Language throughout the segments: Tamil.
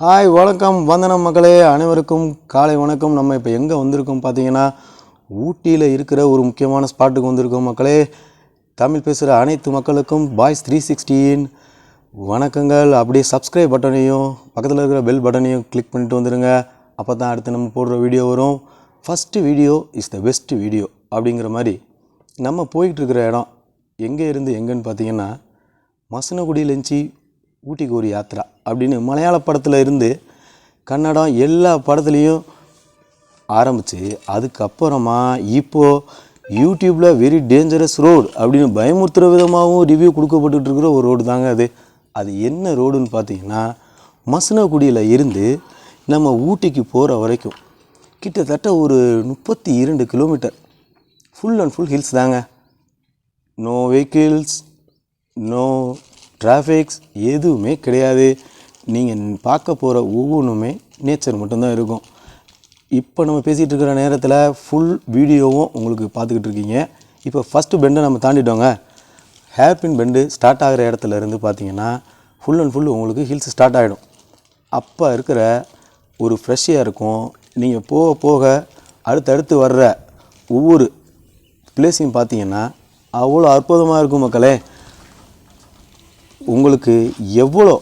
ஹாய் வணக்கம். வந்தனம் மக்களே அனைவருக்கும் காலை வணக்கம். நம்ம இப்போ எங்கே வந்திருக்கோம் பார்த்தீங்கன்னா ஊட்டியில் இருக்கிற ஒரு முக்கியமான ஸ்பாட்டுக்கு வந்திருக்கோம் மக்களே. தமிழ் பேசுகிற அனைத்து மக்களுக்கும் பாய்ஸ் த்ரீ சிக்ஸ்டீன் வணக்கங்கள். அப்படியே சப்ஸ்கிரைப் பட்டனையும் பக்கத்தில் இருக்கிற பெல் பட்டனையும் கிளிக் பண்ணிட்டு வந்துடுங்க அப்போ தான் அடுத்து நம்ம போடுற வீடியோ வரும். First video is the best video அப்படிங்கிற மாதிரி நம்ம போய்கிட்டு இருக்கிற இடம் எங்கே இருந்து எங்கேன்னு பார்த்தீங்கன்னா மசனகுடியிலேருந்து ஊட்டிக்கு ஒரு யாத்ரா அப்படின்னு மலையாள படத்தில் இருந்து கன்னடம் எல்லா படத்துலேயும் ஆரம்பித்து அதுக்கப்புறமா இப்போது யூடியூப்பில் வெரி டேஞ்சரஸ் ரோடு அப்படின்னு பயமுறுத்துகிற விதமாகவும் ரிவ்யூ கொடுக்கப்பட்டுருக்கிற ஒரு ரோடு தாங்க அது. அது என்ன ரோடுன்னு பார்த்தீங்கன்னா மசனகுடியில் இருந்து நம்ம ஊட்டிக்கு போகிற வரைக்கும் கிட்டத்தட்ட ஒரு முப்பத்தி இரண்டு kilometre full and full hills தாங்க. நோ வெஹிக்கிள்ஸ் நோ டிராஃபிக்ஸ் எதுவுமே கிடையாது. நீங்கள் பார்க்க போகிற ஒவ்வொன்றுமே நேச்சர் மட்டும்தான் இருக்கும். இப்போ நம்ம பேசிகிட்டு இருக்கிற நேரத்தில் ஃபுல் வீடியோவும் உங்களுக்கு பார்த்துக்கிட்டு இருக்கீங்க. இப்போ ஃபஸ்ட்டு பெண்டை நம்ம தாண்டிட்டோங்க. ஹேர்பின் பெண்டு ஸ்டார்ட் ஆகிற இடத்துல இருந்து பார்த்தீங்கன்னா ஃபுல் அண்ட் ஃபுல் உங்களுக்கு ஹில்ஸ் ஸ்டார்ட் ஆகிடும் அப்போ இருக்கிற ஒரு ஃப்ரெஷ்ஷாக இருக்கும் நீங்கள் போக போக அடுத்தடுத்து வர்ற ஒவ்வொரு பிளேஸையும் பார்த்தீங்கன்னா அவ்வளோ அற்புதமாக இருக்கும் மக்களே. உங்களுக்கு எவ்வளோ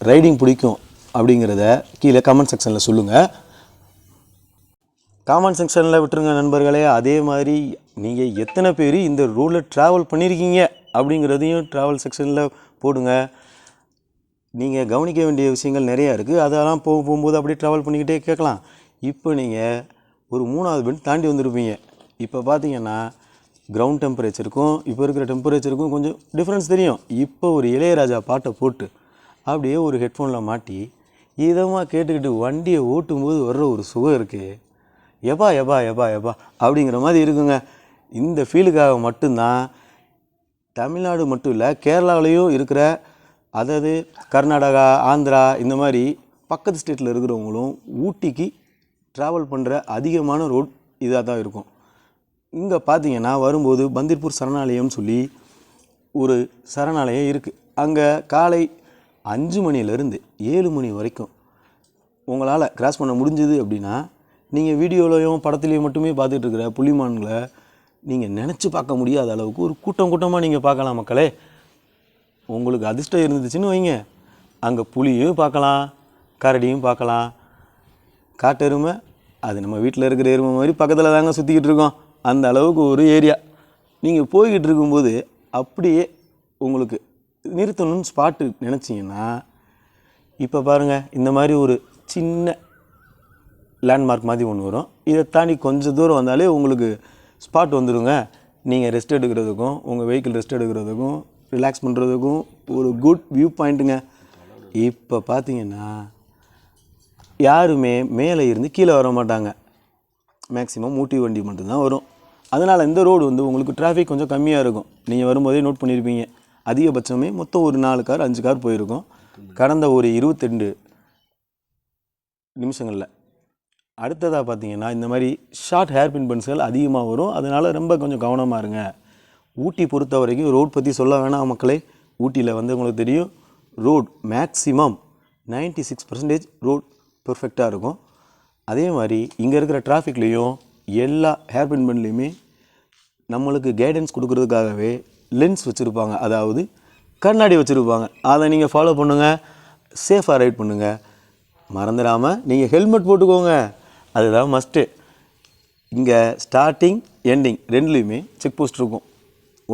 ரைடிங் பிடிக்கும் அப்படிங்கிறத கீழே கமெண்ட் செக்ஷனில் சொல்லுங்கள் காமெண்ட் செக்ஷனில் விட்டுருங்க நண்பர்களே. அதே மாதிரி நீங்கள் எத்தனை பேர் இந்த ரோடில் ட்ராவல் பண்ணியிருக்கீங்க அப்படிங்கிறதையும் ட்ராவல் செக்ஷனில் போடுங்க. நீங்கள் கவனிக்க வேண்டிய விஷயங்கள் நிறையா இருக்குது அதெல்லாம் போக போகும்போது அப்படியே ட்ராவல் பண்ணிக்கிட்டே கேட்கலாம். இப்போ நீங்கள் ஒரு மூணாவது பெண் தாண்டி வந்திருப்பீங்க. இப்போ பார்த்தீங்கன்னா கிரவுண்ட் டெம்பரேச்சருக்கும் இப்போ இருக்கிற டெம்பரேச்சருக்கும் கொஞ்சம் டிஃப்ரென்ஸ் தெரியும். இப்போ ஒரு இளையராஜா பாட்டை போட்டு அப்படியே ஒரு ஹெட்ஃபோனில் மாட்டி இதமாக கேட்டுக்கிட்டு வண்டியை ஓட்டும் போது வர்ற ஒரு சுகம் இருக்குது எபா எபா எபா எபா அப்படிங்கிற மாதிரி இருக்குங்க. இந்த ஃபீலுக்காக மட்டும்தான் தமிழ்நாடு மட்டும் இல்லை கேரளாவிலையும் இருக்கிற அதாவது கர்நாடகா ஆந்திரா இந்த மாதிரி பக்கத்து ஸ்டேட்டில் இருக்கிறவங்களும் ஊட்டிக்கு ட்ராவல் பண்ணுற அதிகமான ரோட் இதாக தான் இருக்கும். இங்கே பார்த்தீங்கன்னா வரும்போது பந்திர்பூர் சரணாலயம்னு சொல்லி ஒரு சரணாலயம் இருக்குது அங்கே காலை அஞ்சு மணிலேருந்து ஏழு மணி வரைக்கும் உங்களால் கிராஸ் பண்ண முடிஞ்சுது அப்படின்னா நீங்கள் வீடியோலையும் படத்துலையும் மட்டுமே பார்த்துட்டு இருக்கிற புள்ளிமான்களை நீங்கள் நினச்சி பார்க்க முடியாத அளவுக்கு ஒரு கூட்டம் கூட்டமாக நீங்கள் பார்க்கலாம் மக்களே. உங்களுக்கு அதிர்ஷ்டம் இருந்துச்சுன்னு வைங்க. அங்கே புலியும் பார்க்கலாம் கரடியும் பார்க்கலாம். காட்டெருமை அது நம்ம வீட்டில் இருக்கிற எருமை மாதிரி பக்கத்தில் தாங்க சுற்றிக்கிட்டு இருக்கோம். அந்த அளவுக்கு ஒரு ஏரியா. நீங்கள் போய்கிட்டு இருக்கும்போது அப்படியே உங்களுக்கு நிறுத்தணும்னு ஸ்பாட்டு நினச்சிங்கன்னா இப்போ பாருங்கள் இந்த மாதிரி ஒரு சின்ன லேண்ட்மார்க் மாதிரி ஒன்று வரும். இதை தாண்டி கொஞ்சம் தூரம் வந்தாலே உங்களுக்கு ஸ்பாட் வந்துடுங்க நீங்கள் ரெஸ்ட் எடுக்கிறதுக்கும் உங்கள் வெஹிக்கிள் ரெஸ்ட் எடுக்கிறதுக்கும் ரிலாக்ஸ் பண்ணுறதுக்கும் ஒரு குட் வியூ பாயிண்ட்டுங்க இப்போ பார்த்தீங்கன்னா யாருமே மேலே இருந்து கீழே வர மாட்டாங்க. மேக்ஸிமம் ஊட்டி வண்டி மட்டும்தான் வரும். அதனால் இந்த ரோடு வந்து உங்களுக்கு டிராஃபிக் கொஞ்சம் கம்மியாக இருக்கும். நீங்கள் வரும்போதே நோட் பண்ணியிருப்பீங்க அதிகபட்சமே மொத்தம் ஒரு நாலு கார் அஞ்சு கார் போயிருக்கும். கடந்த ஒரு இருபத்தெண்டு நிமிஷங்களில். அடுத்ததாக பார்த்தீங்கன்னா இந்த மாதிரி ஷார்ட் ஹேர் பின் பன்ஸ்கள் அதிகமாக வரும். அதனால் ரொம்ப கொஞ்சம் கவனமாக இருங்க. ஊட்டி பொறுத்த வரைக்கும் ரோட் பற்றி சொல்ல வேணாம் மக்களே. ஊட்டியில் வந்து உங்களுக்கு தெரியும் road maximum 96% six percentage road பெர்ஃபெக்டாக இருக்கும். அதே மாதிரி இங்கே இருக்கிற டிராஃபிக்லேயும் எல்லா ஹேர் பின் பன்லேயுமே நம்மளுக்கு கைடன்ஸ் கொடுக்குறதுக்காகவே லென்ஸ் வச்சுருப்பாங்க. அதாவது கண்ணாடி வச்சுருப்பாங்க. அதை நீங்கள் ஃபாலோ பண்ணுங்கள் சேஃபாக ரைட் பண்ணுங்கள் மறந்துடாமல் நீங்கள் ஹெல்மெட் போட்டுக்கோங்க. அதுதான் மஸ்ட்டு இங்கே ஸ்டார்டிங் எண்டிங் ரெண்டுலேயுமே செக் போஸ்ட் இருக்கும்.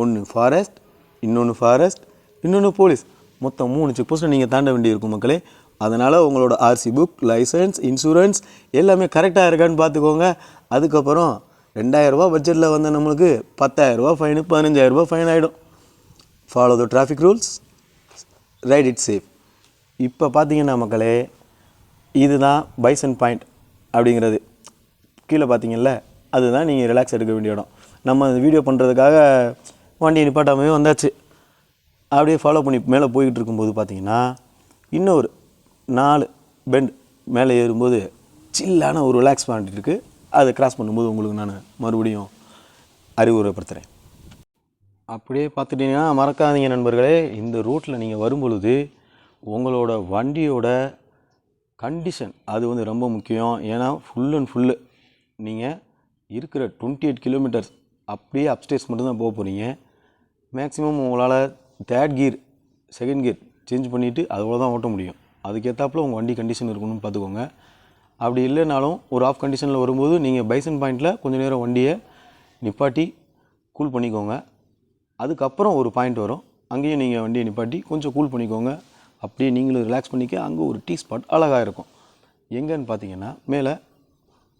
ஒன்று ஃபாரஸ்ட் இன்னொன்று ஃபாரஸ்ட் இன்னொன்று போலீஸ் மொத்தம் மூணு செக் போஸ்ட்டை நீங்கள் தாண்ட வேண்டியிருக்கும் மக்களே. அதனால் உங்களோட ஆர்சி புக் லைசன்ஸ் இன்சூரன்ஸ் எல்லாமே கரெக்டாக இருக்கான்னு பார்த்துக்கோங்க. அதுக்கப்புறம் ரெண்டாயிரரூபா பட்ஜெட்டில் வந்த நம்மளுக்கு பத்தாயிரரூபா ஃபைனு பதினஞ்சாயிரரூபா ஃபைன் ஆகிடும் follow the traffic rules ride it safe இப்போ பார்த்தீங்கன்னா மக்களே இதுதான் பைசன் பாயிண்ட் அப்படிங்கிறது. கீழே பார்த்தீங்கல்ல அதுதான் நீங்கள் ரிலாக்ஸ் எடுக்க வேண்டிய இடம். நம்ம வீடியோ பண்ணுறதுக்காக வண்டியை நிப்பாட்டாமே வந்தாச்சு. அப்படியே ஃபாலோ பண்ணி மேலே போய்கிட்டு இருக்கும்போது பார்த்தீங்கன்னா இன்னொரு நாலு பெண்ட் மேலே ஏறும்போது சில்லான ஒரு ரிலாக்ஸ் பாயிண்ட் இருக்குது அதை கிராஸ் பண்ணும்போது உங்களுக்கு நான் மறுபடியும் அறிவுரைப்படுத்துகிறேன் அப்படியே பார்த்துட்டிங்கன்னா மறக்காதீங்க நண்பர்களே. இந்த ரூட்டில் நீங்கள் வரும்பொழுது உங்களோட வண்டியோட கண்டிஷன் அது வந்து ரொம்ப முக்கியம். ஏன்னா ஃபுல் அண்ட் ஃபுல்லு நீங்கள் இருக்கிற டுவெண்ட்டி எயிட் கிலோமீட்டர்ஸ் அப்படியே அப்ஸ்டேஸ் மட்டும்தான் போக போகிறீங்க மேக்ஸிமம் உங்களால் third gear second gear change பண்ணிவிட்டு அதோட தான் ஓட்ட முடியும். அதுக்கேற்றாப்புல உங்கள் வண்டி கண்டிஷன் இருக்கணும்னு பார்த்துக்கோங்க அப்படி இல்லைனாலும் ஒரு ஆஃப் கண்டிஷனில் வரும்போது நீங்கள் பைசன் பாயிண்டில் கொஞ்சம் நேரம் வண்டியை நிப்பாட்டி கூல் பண்ணிக்கோங்க. அதுக்கப்புறம் ஒரு பாயிண்ட் வரும். அங்கேயும் நீங்கள் வண்டியை நிப்பாட்டி கொஞ்சம் கூல் பண்ணிக்கோங்க. அப்படியே நீங்களும் ரிலாக்ஸ் பண்ணிக்க அங்கே ஒரு டீ ஸ்பாட் அழகாக இருக்கும். எங்கேன்னு பார்த்தீங்கன்னா மேலே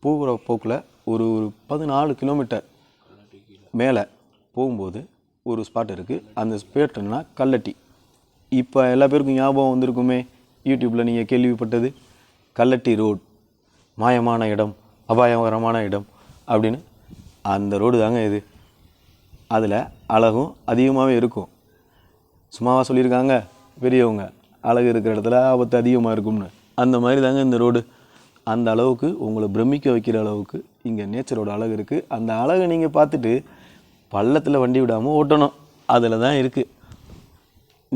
போகிற போக்கில் ஒரு ஒரு பதினாலு கிலோமீட்டர் மேலே போகும்போது ஒரு ஸ்பாட் இருக்குது அந்த ஸ்பேட்டுன்னா கல்லட்டி இப்போ எல்லா பேருக்கும் ஞாபகம் வந்திருக்குமே யூடியூப்பில் நீங்கள் கேள்விப்பட்டது கல்லட்டி ரோட் மாயமான இடம் அபாயகரமான இடம் அப்படின்னு. அந்த ரோடு தாங்க இது. அதில் அழகும் அதிகமாகவே இருக்கும். சும்மாவா சொல்லியிருக்காங்க பெரியவங்க அழகு இருக்கிற இடத்துல ஆபத்து அதிகமாக இருக்கும்னு. அந்த மாதிரி தாங்க இந்த ரோடு. அந்த அளவுக்கு உங்களை பிரமிக்க வைக்கிற அளவுக்கு இங்கே நேச்சரோட அழகு இருக்குது அந்த அழகை நீங்கள் பார்த்துட்டு பள்ளத்தில் வண்டி விடாமல் ஓட்டணும். அதில் தான் இருக்குது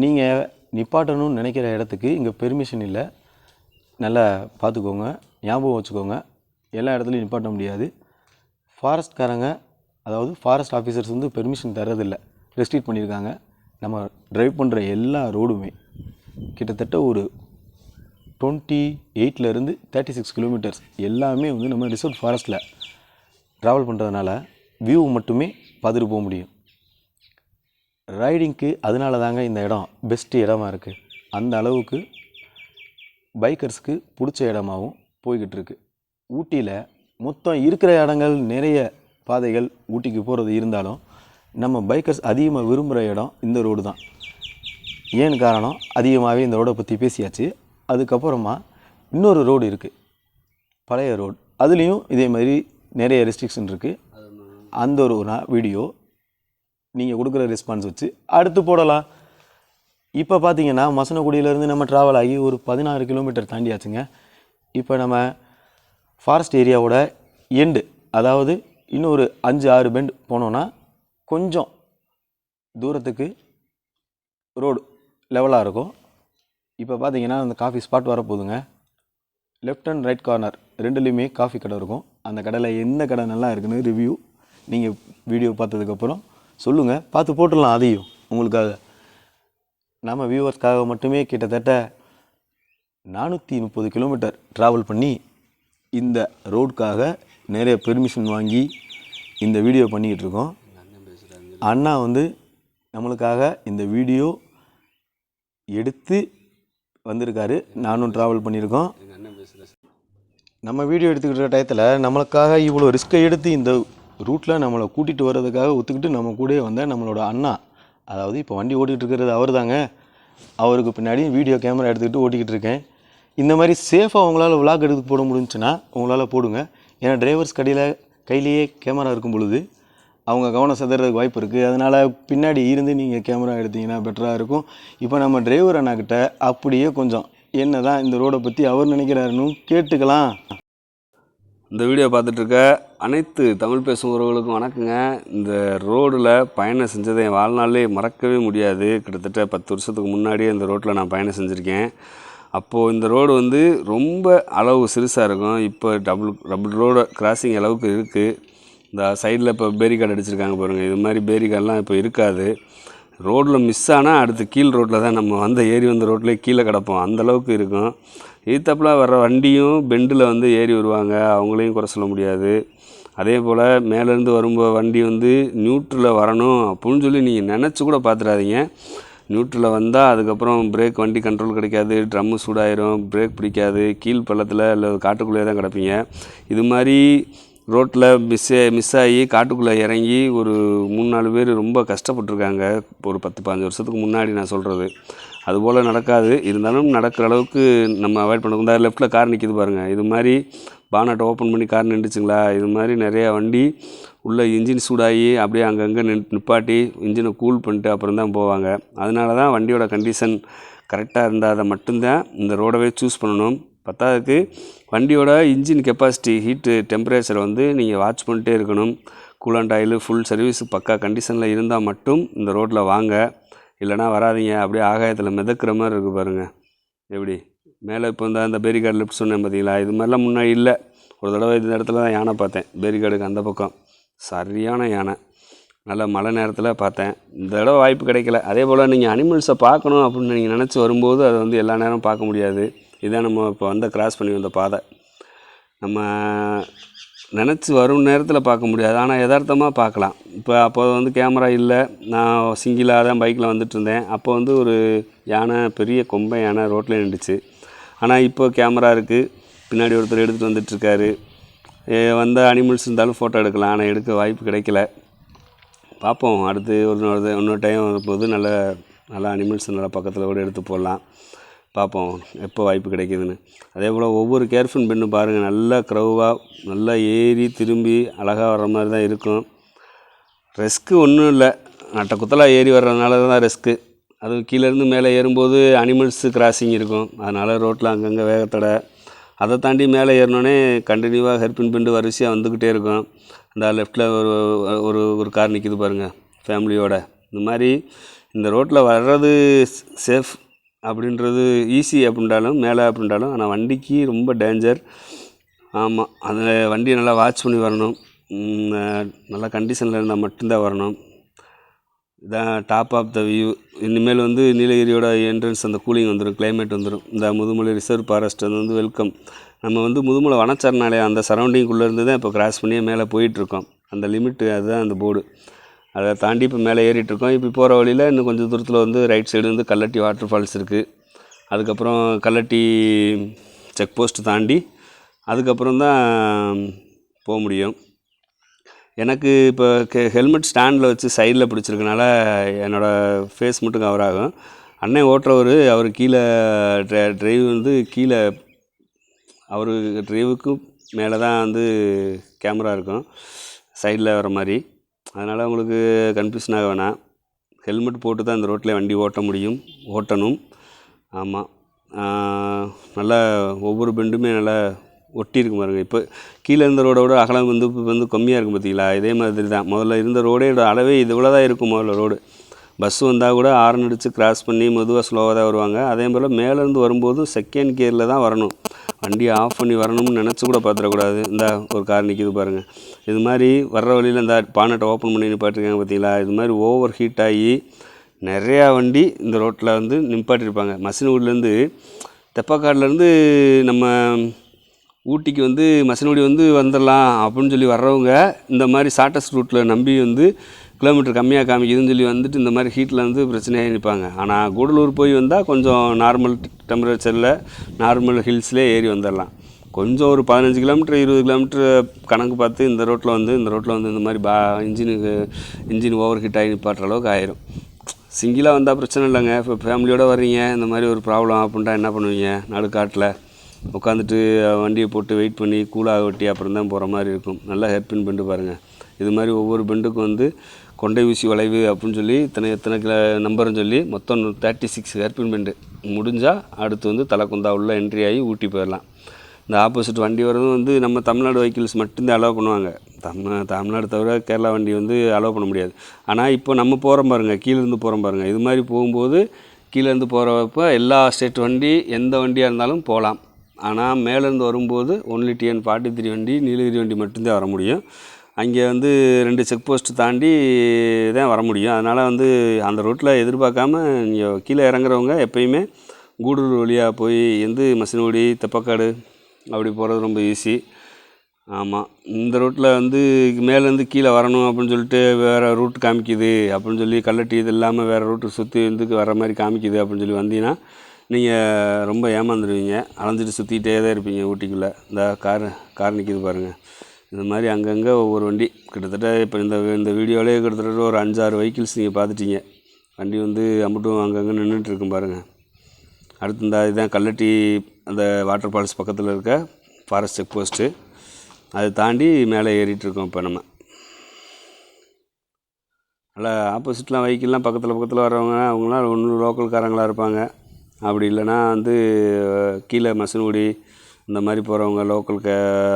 நீங்கள் நிப்பாட்டணும்னு நினைக்கிற இடத்துக்கு இங்கே பெர்மிஷன் இல்லை. நல்லா பார்த்துக்கோங்க ஞாபகம் வச்சுக்கோங்க. எல்லா இடத்துலையும் நிப்பாட்ட முடியாது. ஃபாரஸ்ட்காரங்க அதாவது ஃபாரஸ்ட் ஆஃபீஸர்ஸ் வந்து பெர்மிஷன் தர்றதில்லை. ரெஸ்ட்ரிக்ட் பண்ணியிருக்காங்க நம்ம ட்ரைவ் பண்ணுற எல்லா ரோடுமே கிட்டத்தட்ட ஒரு டுவெண்ட்டி எயிட்லேருந்து தேர்ட்டி சிக்ஸ் கிலோமீட்டர்ஸ் எல்லாமே வந்து நம்ம ரிசர்வ் ஃபாரஸ்ட்டில் ட்ராவல் பண்ணுறதுனால வியூ மட்டுமே பார்த்துட்டு போக முடியும். ரைடிங்க்கு அதனால தாங்க இந்த இடம் பெஸ்ட்டு இடமா இருக்குது அந்த அளவுக்கு பைக்கர்ஸ்க்கு பிடிச்ச இடமாவும் போய்கிட்டு இருக்கு. ஊட்டியில் மொத்தம் இருக்கிற இடங்கள் நிறைய பாதைகள் ஊட்டிக்கு போகிறது இருந்தாலும் நம்ம பைக்கர்ஸ் அதிகமாக விரும்புகிற இடம் இந்த ரோடு தான். ஏன் காரணம் அதிகமாகவே இந்த ரோடை பற்றி பேசியாச்சு. அதுக்கப்புறமா இன்னொரு ரோடு இருக்குது பழைய ரோடு அதுலேயும் இதே மாதிரி நிறைய ரெஸ்ட்ரிக்ஷன் இருக்குது அந்த ஒரு வீடியோ நீங்கள் கொடுக்குற ரெஸ்பான்ஸ் வச்சு அடுத்து போடலாம். இப்போ பார்த்தீங்கன்னா மசனக்குடியிலேருந்து நம்ம ட்ராவல் ஆகி ஒரு பதினாறு கிலோமீட்டர் தாண்டியாச்சுங்க. இப்போ நம்ம ஃபாரஸ்ட் ஏரியாவோட எண்டு அதாவது இன்னொரு அஞ்சு ஆறு பெண்ட் போனோன்னா கொஞ்சம் தூரத்துக்கு ரோடு லெவலாக இருக்கும். இப்போ பார்த்தீங்கன்னா அந்த காஃபி ஸ்பாட் வரப்போகுதுங்க. லெஃப்ட் அண்ட் ரைட் கார்னர் ரெண்டுலேயுமே காஃபி கடை இருக்கும். அந்த கடையில் எந்த கடை நல்லா இருக்குன்னு ரிவ்யூ நீங்கள் வீடியோ பார்த்ததுக்கப்புறம் சொல்லுங்கள் பார்த்து போட்டுடலாம் அதையும் உங்களுக்காக. நம்ம வியூவர்ஸ்க்காக மட்டுமே கிட்டத்தட்ட நானூற்றி முப்பது கிலோமீட்டர் ட்ராவல் பண்ணி இந்த ரோடுக்காக நிறைய பெர்மிஷன் வாங்கி இந்த வீடியோ பண்ணிக்கிட்டு இருக்கோம். அண்ணா வந்து நம்மளுக்காக இந்த வீடியோ எடுத்து வந்திருக்காரு. நானும் ட்ராவல் பண்ணியிருக்கோம். நம்ம வீடியோ எடுத்துக்கிட்ட டயத்தில் நம்மளுக்காக இவ்வளோ ரிஸ்க்கை எடுத்து இந்த ரூட்டில் நம்மளை கூட்டிகிட்டு வர்றதுக்காக ஒத்துக்கிட்டு நம்ம கூடயே வந்த நம்மளோட அண்ணா. அதாவது இப்போ வண்டி ஓட்டிகிட்டு இருக்கிறது அவர் தாங்க அவருக்கு பின்னாடி வீடியோ கேமரா எடுத்துக்கிட்டு ஓட்டிக்கிட்டு இருக்கேன். இந்த மாதிரி சேஃபாக உங்களால் விளாக் எடுத்து போட முடிஞ்சுன்னா உங்களால் போடுங்க. ஏன்னா டிரைவர்ஸ் கடையில் கையிலேயே கேமரா இருக்கும் பொழுது அவங்க கவனம் சிதறதுக்கு வாய்ப்பு இருக்குது அதனால் பின்னாடி இருந்து நீங்கள் கேமரா எடுத்தீங்கன்னா பெட்டராக இருக்கும். இப்போ நம்ம டிரைவர் அண்ணாக்கிட்ட அப்படியே கொஞ்சம் என்ன தான் இந்த ரோடை பற்றி அவர் நினைக்கிறாருன்னு கேட்டுக்கலாம். இந்த வீடியோ பார்த்துட்ருக்க அனைத்து தமிழ் பேசும் உறவுகளுக்கும் வணக்கங்க. இந்த ரோடில் பயணம் செஞ்சதை என் வாழ்நாளே மறக்கவே முடியாது. கிட்டத்தட்ட பத்து வருஷத்துக்கு முன்னாடியே இந்த ரோட்டில் நான் பயணம் செஞ்சுருக்கேன். அப்போது இந்த ரோடு வந்து ரொம்ப அளவு சிறுசாக இருக்கும். இப்போ டபுள் டபுள் ரோடு கிராசிங் அளவுக்கு இருக்குது இந்த சைடில் இப்போ பேரிகார்டு அடிச்சிருக்காங்க பாருங்கள் இது மாதிரி பேரிகார்டெலாம் இப்போ இருக்காது. ரோட்டில் மிஸ் ஆனால் அடுத்து கீழ் ரோட்டில் தான் நம்ம வந்த ஏறி வந்த ரோட்லேயே கீழே கிடப்போம். அந்த அளவுக்கு இருக்கும். ஈத்தப்பில் வர்ற வண்டியும் பெண்டில் வந்து ஏறி வருவாங்க. அவங்களையும் குறை சொல்ல முடியாது. அதே போல் மேலேருந்து வரும்போது வண்டி வந்து நியூட்ரலில் வரணும் அப்படின்னு சொல்லி நீங்கள் நினச்சி கூட பார்த்துடாதீங்க நியூட்ரலில் வந்தால் அதுக்கப்புறம் பிரேக் வண்டி கண்ட்ரோல் கிடைக்காது. ட்ரம்மு சூடாயிரும். பிரேக் பிடிக்காது. கீழ் பள்ளத்தில் இல்லை காட்டுக்குள்ளேயே தான் கிடப்பீங்க. இது மாதிரி ரோட்டில் மிஸ் மிஸ் ஆகி காட்டுக்குள்ளே இறங்கி ஒரு மூணு நாலு பேர் ரொம்ப கஷ்டப்பட்டிருக்காங்க. ஒரு பத்து பதினஞ்சு வருஷத்துக்கு முன்னாடி நான் சொல்கிறது அதுபோல் நடக்காது. இருந்தாலும் நடக்கிற அளவுக்கு நம்ம அவாய்ட் பண்ணணும் இந்த லெஃப்ட்டில் கார் நிற்கிது பாருங்கள் இது மாதிரி பானட்டை ஓப்பன் பண்ணி கார் நின்றுச்சுங்களா? இது மாதிரி நிறையா வண்டி உள்ளே இன்ஜின் சூடாகி அப்படியே அங்கங்கே நின் நிப்பாட்டி இன்ஜினை கூல் பண்ணிட்டு அப்புறம் தான் போவாங்க. அதனால தான் வண்டியோட கண்டிஷன் கரெக்டாக இருந்தால் அதை மட்டும்தான் இந்த ரோடவே சூஸ் பண்ணணும். பத்தாவதுக்கு வண்டியோட இன்ஜின் கெப்பாசிட்டி ஹீட்டு டெம்பரேச்சர் வந்து நீங்கள் வாட்ச் பண்ணிட்டே இருக்கணும். கூலண்ட் ஆயில் ஃபுல் சர்வீஸ் பக்கா கண்டிஷனில் இருந்தால் மட்டும் இந்த ரோட்டில் வாங்க. இல்லைனா வராதீங்க. அப்படியே ஆகாயத்தில் மிதக்கிற மாதிரி இருக்குது பாருங்கள் எப்படி? மேலே இப்போ இந்த அந்த பேரிகார்டு லிஃப்ட் சொன்னேன் பார்த்தீங்களா? இது மாதிரிலாம் முன்னாடி இல்லை. ஒரு தடவை இந்த இடத்துல தான் யானை பார்த்தேன். பேரிகார்டுக்கு அந்த பக்கம். சரியான யானை. நல்ல மழை நேரத்தில் பார்த்தேன். இந்த தடவை வாய்ப்பு கிடைக்கல. அதே போல் நீங்கள் அனிமல்ஸை பார்க்கணும் அப்படின்னு நீங்கள் நினச்சி வரும்போது அதை வந்து எல்லா நேரம் பார்க்க முடியாது. இதான் நம்ம இப்போ வந்து கிராஸ் பண்ணி வந்த பாதை. நம்ம நினச்சி வரும் நேரத்தில் பார்க்க முடியாது. ஆனால் யதார்த்தமாக பார்க்கலாம். இப்போ அப்போ வந்து கேமரா இல்லை. நான் சிங்கிளாக தான் பைக்கில் வந்துட்டு இருந்தேன். அப்போ வந்து ஒரு யானை பெரிய கொம்பை யானை ரோட்டில் நின்றுச்சு ஆனால் இப்போ கேமரா இருக்குது பின்னாடி ஒருத்தர் எடுத்துகிட்டு வந்துட்டுருக்காரு வந்த அனிமல்ஸ் இருந்தாலும் ஃபோட்டோ எடுக்கலாம். ஆனால் எடுக்க வாய்ப்பு கிடைக்கல. பார்ப்போம். அடுத்து ஒரு இன்னொரு இன்னொரு டைம் வரும்போது நல்ல நல்ல அனிமல்ஸ் நல்லா பக்கத்தில் கூட எடுத்து போடலாம். பார்ப்போம் எப்போ வாய்ப்பு கிடைக்குதுன்னு. அதே போல் ஒவ்வொரு கேர்ஃபின் பெண்ணு பாருங்கள் நல்லா க்ரௌவாக நல்லா ஏறி திரும்பி அழகாக வர்ற மாதிரி தான் இருக்கும். ரெஸ்க்கு ஒன்றும் இல்லை. நட்டை குத்தலாக ஏறி வர்றதுனால தான் ரிஸ்க்கு அதுவும் கீழேருந்து மேலே ஏறும்போது அனிமல்ஸு கிராசிங் இருக்கும். அதனால் ரோட்டில் அங்கங்கே வேகத்தடை. அதை தாண்டி மேலே ஏறினோடனே கண்டினியூவாக ஹெர்பின் பெண்டு வரிசையாக வந்துக்கிட்டே இருக்கும். இந்த லெஃப்ட்டில் ஒரு ஒரு ஒரு கார் நிற்கிது பாருங்கள் ஃபேமிலியோட இந்த மாதிரி இந்த ரோட்டில் வர்றது சேஃப் அப்படின்றது ஈஸி அப்படின்றாலும் மேலே அப்படின்றாலும் ஆனால் வண்டிக்கு ரொம்ப டேஞ்சர் ஆமாம் அதில் வண்டியை நல்லா வாட்ச் பண்ணி வரணும். நல்ல கண்டிஷனில் இருந்தால் மட்டும்தான் வரணும். இதான் டாப் ஆஃப் த வியூ இனிமேல் வந்து நீலகிரியோட என்ட்ரன்ஸ் அந்த கூலிங் வந்துடும் கிளைமேட் வந்துடும் இந்த முதுமலை ரிசர்வ் ஃபாரஸ்ட் அது வந்து வெல்கம் நம்ம வந்து முதுமலை வனச்சரணாலயம் அந்த சரௌண்டிங்குள்ளேருந்து தான் இப்போ கிராஸ் பண்ணியே மேலே போயிட்டுருக்கோம் அந்த லிமிட்டு அதுதான் அந்த போர்டு அதை தாண்டி இப்போ மேலே ஏறிட்டுருக்கோம். இப்போ போகிற வழியில் இன்னும் கொஞ்சம் தூரத்தில் வந்து ரைட் சைடு வந்து கல்லட்டி வாட்டர் ஃபால்ஸ் இருக்குது அதுக்கப்புறம் கல்லட்டி செக் போஸ்ட் தாண்டி அதுக்கப்புறம் தான் போக முடியும். எனக்கு இப்போ கெ ஹெல்மெட் ஸ்டாண்டில் வச்சு சைடில் பிடிச்சிருக்கனால என்னோடய ஃபேஸ் மட்டும் கவர் ஆகும். அண்ணன் ஓட்டுறவர் அவர் கீழே ட்ரை ட்ரைவ் வந்து கீழே அவர் ட்ரைவுக்கும் மேலே தான் வந்து கேமரா இருக்கும். சைடில் வர மாதிரி. அதனால் உங்களுக்கு கன்ஃபியூஷன் ஆக வேணாம். ஹெல்மெட் போட்டு தான் இந்த ரோட்டில் வண்டி ஓட்ட முடியும். ஓட்டணும். ஆமாம் நல்லா ஒவ்வொரு பெண்டுமே நல்லா ஒட்டி இருக்கும் பாருங்கள் இப்போ கீழே இருந்த ரோடோட அகலம் வந்து இப்போ வந்து கம்மியாக இருக்கும் பார்த்தீங்களா இதே மாதிரி தான் முதல்ல இருந்த ரோடோட அளவே இது இவ்வளோ தான் இருக்கும் முதல்ல ரோடு பஸ் வந்தால் கூட ஆரன் அடித்து கிராஸ் பண்ணி மெதுவாக ஸ்லோவாக தான் வருவாங்க. அதே போல் மேலேருந்து வரும்போது செகண்ட் கியரில் தான் வரணும். வண்டியை ஆஃப் பண்ணி வரணும்னு நினச்சி கூட பார்த்துடக்கூடாது. இந்த ஒரு கார் நிற்கிது பாருங்கள் இது மாதிரி வர்ற வழியில் இந்த பானட்டை ஓப்பன் பண்ணி நிப்பாட்டிருக்காங்க பார்த்தீங்களா? இது மாதிரி ஓவர் ஹீட் ஆகி நிறையா வண்டி இந்த ரோட்டில் வந்து நிப்பாட்டியிருப்பாங்க மசினூர்லேருந்து தெப்பக்காடுலேருந்து நம்ம ஊட்டிக்கு வந்து மசனகுடி வந்து வந்துடலாம் அப்படின்னு சொல்லி வர்றவங்க இந்த மாதிரி ஷார்ட்டஸ்ட் ரூட்டில் நம்பி வந்து கிலோமீட்டர் கம்மியாக காமிக்குதுன்னு சொல்லி வந்துட்டு இந்த மாதிரி ஹீட்டில் வந்து பிரச்சனையாக நிற்பாங்க ஆனால் கூடலூர் போய் வந்தால் கொஞ்சம் நார்மல் டெம்பரேச்சரில் நார்மல் ஹில்ஸ்லேயே ஏறி வந்துடலாம் கொஞ்சம் ஒரு பதினஞ்சு கிலோமீட்டர் இருபது கிலோமீட்டர் கணக்கு பார்த்து இந்த ரோட்டில் வந்து இந்த ரோட்டில் வந்து இந்த மாதிரி பா இன்ஜினுக்கு இன்ஜின் ஓவர் ஹீட் ஆகி நிப்பாட்டுற அளவுக்கு ஆயிரும். சிங்கிளாக வந்தால் பிரச்சனை இல்லைங்க. இப்போ ஃபேமிலியோடு வர்றீங்க இந்த மாதிரி ஒரு ப்ராப்ளம் அப்படின்ட்டா என்ன பண்ணுவீங்க? நடுக்காட்டில் உட்காந்துட்டு வண்டியை போட்டு வெயிட் பண்ணி கூலாக வெட்டி அப்புறம் தான் போகிற மாதிரி இருக்கும். நல்லா ஹெல்ப் பண்ணிட்டு பாருங்கள் இது மாதிரி ஒவ்வொரு பெண்டுக்கும் வந்து கொண்டை ஊசி வளைவு அப்படின்னு சொல்லி இத்தனை எத்தனை கிலோ நம்பர்னு சொல்லி மொத்தம் தேர்ட்டி சிக்ஸ் ஹேர்பின் பெண்டு முடிஞ்சால் அடுத்து வந்து தலைக்குந்தா உள்ள என்ட்ரி ஆகி ஊட்டி போயிடலாம். இந்த ஆப்போசிட் வண்டி வரதும் வந்து நம்ம தமிழ்நாடு வெஹிக்கிள்ஸ் மட்டும்தான் அலோவ் பண்ணுவாங்க. தமிழ் தமிழ்நாடு தவிர கேரளா வண்டி வந்து அலோவ் பண்ண முடியாது. ஆனால் இப்போ நம்ம போகிறோம் பாருங்கள் கீழேருந்து போகிறோம் பாருங்கள் இது மாதிரி போகும்போது கீழேருந்து போகிறப்ப எல்லா ஸ்டேட் வண்டி எந்த வண்டியாக இருந்தாலும் போகலாம். ஆனால் மேலேருந்து வரும்போது ஒன்லி டிஎன் ஃபார்ட்டி த்ரீ வண்டி நீலகிரி வண்டி மட்டும்தான் வர முடியும். அங்கே வந்து ரெண்டு செக் போஸ்ட் தாண்டி தான் வர முடியும். அதனால் வந்து அந்த ரோட்டில் எதிர்பார்க்காம இங்கே கீழே இறங்குறவங்க எப்பயுமே கூடூர் வழியாக போய் வந்து மசினோடி தெப்பக்காடு அப்படி போகிறது ரொம்ப ஈஸி ஆமாம் இந்த ரூட்டில் வந்து மேலேருந்து கீழே வரணும் அப்படின்னு சொல்லிட்டு வேறு ரூட் காமிக்குது அப்படின்னு சொல்லி கல்லட்டி இது இல்லாமல் வேறு ரூட்டு சுற்றி வந்து வர மாதிரி காமிக்குது அப்படின்னு சொல்லி வந்தீங்கன்னா நீங்கள் ரொம்ப ஏமாந்துடுவீங்க அலைஞ்சிட்டு சுற்றிக்கிட்டே தான் இருப்பீங்க ஊட்டிக்குள்ளே. இந்த கார் கார் நிற்கிது பாருங்கள் இந்த மாதிரி அங்கங்கே ஒவ்வொரு வண்டி கிட்டத்தட்ட இப்போ இந்த இந்த வீடியோவிலே கிட்டத்தட்ட ஒரு அஞ்சாறு வெஹிக்கிள்ஸ் நீங்கள் பார்த்துட்டீங்க. வண்டி வந்து அம்பட்டும் அங்கங்கே நின்றுட்டு இருக்கும் பாருங்கள் அடுத்து இந்த இதுதான் கல்லட்டி அந்த வாட்டர் ஃபால்ஸ் பக்கத்தில் இருக்க ஃபாரஸ்ட் செக் போஸ்ட்டு அதை தாண்டி மேலே ஏறிட்டுருக்கோம் இப்போ நம்ம. நல்லா ஆப்போசிட்லாம் வெஹிக்கிள்லாம் பக்கத்தில் பக்கத்தில் வரவங்க அவங்களாம் ஒன்று லோக்கல்காரங்களாக இருப்பாங்க. அப்படி இல்லைன்னா வந்து கீழே மசனகுடி இந்த மாதிரி போகிறவங்க லோக்கல் க